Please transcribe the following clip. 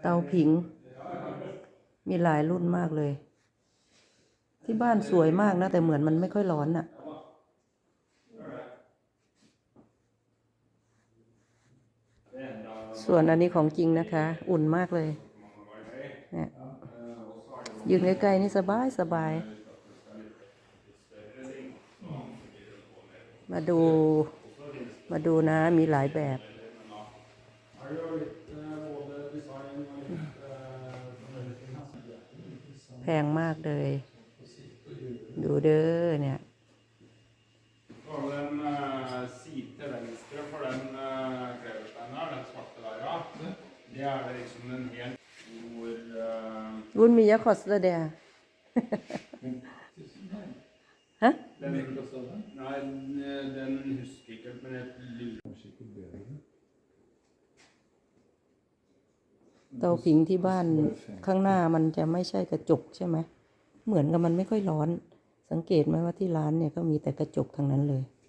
เตาผิง มีหลายรุ่นมากเลย ที่บ้านสวยมากนะ แต่เหมือนมันไม่ค่อยร้อนน่ะส่วนอันนี้ของจริงนะคะ อุ่นมากเลยเนี่ยยืนใกล้ๆนี่สบายสบาย มาดู มาดูนะ มีหลายแบบ งมากเลย ดูเด้อเนี่ย Så har du den eh, side til venstre for den uh, kleversteinen her, den svarte der, ja. Det er det liksom en helt stor eh, รุ่นมียะคอสเดร์ฮะ den, Nei, den, den husker ikke, men jeg lurer เตาผิงที่บ้านข้างหน้ามันจะไม่ใช่กระจกใช่ไหมเหมือนกับมันไม่ค่อยร้อน สังเกตไหมว่าที่ร้านเนี่ยก็มีแต่กระจกทั้งนั้นเลย eh,